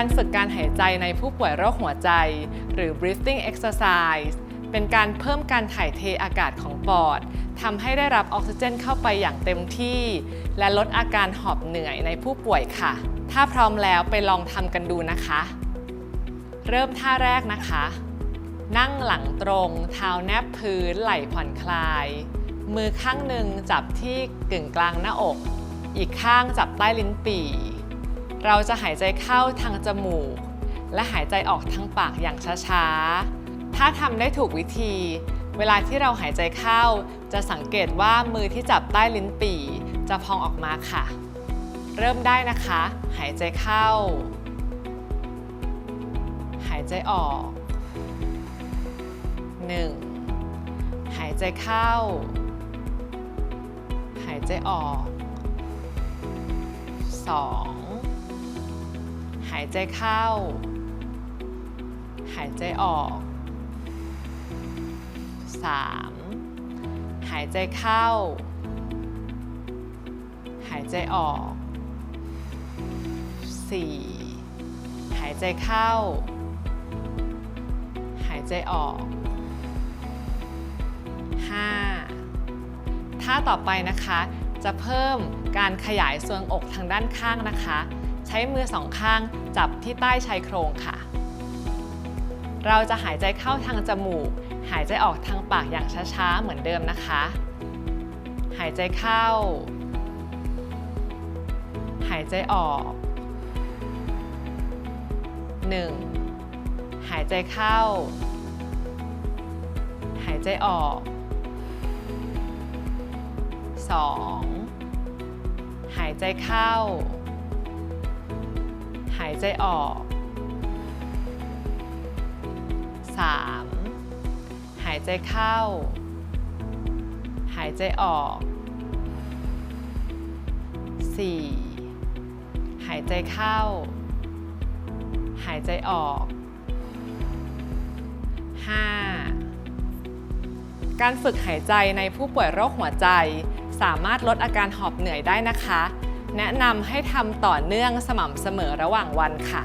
การฝึกการหายใจในผู้ป่วยโรคหัวใจ หรือ breathing exercise เป็นการเพิ่มการถ่ายเทอากาศของปอดทำให้ได้รับออกซิเจนเข้าไปอย่างเต็มที่ และลดอาการหอบเหนื่อยในผู้ป่วยค่ะ ถ้าพร้อมแล้วไปลองทำกันดูนะคะ เริ่มท่าแรกนะคะ นั่งหลังตรง เท้าแนบพื้น ไหล่ผ่อนคลาย มือข้างหนึ่งจับที่กึ่งกลางหน้าอก อีกข้างจับใต้ลิ้นปี่ เราจะหายใจเข้าทางจมูก และหายใจออกทางปากอย่างช้าๆ ถ้าทำได้ถูกวิธี เวลาที่เราหายใจเข้า จะสังเกตว่ามือที่จับใต้ลิ้นปี่จะพองออกมาค่ะ เริ่มได้นะคะ หายใจเข้า หายใจออก 1. หายใจเข้า หายใจออก 2. หายใจเข้า หายใจออก 3. หายใจเข้า หายใจออก 4. หายใจเข้า หายใจออก 5. ท่าต่อไปนะคะจะเพิ่มการขยายส่วนอกทางด้านข้างนะคะ ใช้มือสองข้างจับที่ใต้ชายโครงค่ะ เราจะหายใจเข้าทางจมูก หายใจออกทางปากอย่างช้าๆ เหมือนเดิมนะคะ หายใจเข้า หายใจออก 1. หายใจเข้า หายใจออก 2. หายใจเข้าายใจออก 3. หายใจเข้า หายใจออก 4. หายใจเข้า หายใจออก 5. การฝึกหายใจในผู้ป่วยโรคหัวใจ สามารถลดอาการหอบเหนื่อยได้นะคะ แนะนำให้ทำต่อเนื่องสม่ำเสมอระหว่างวันค่ะ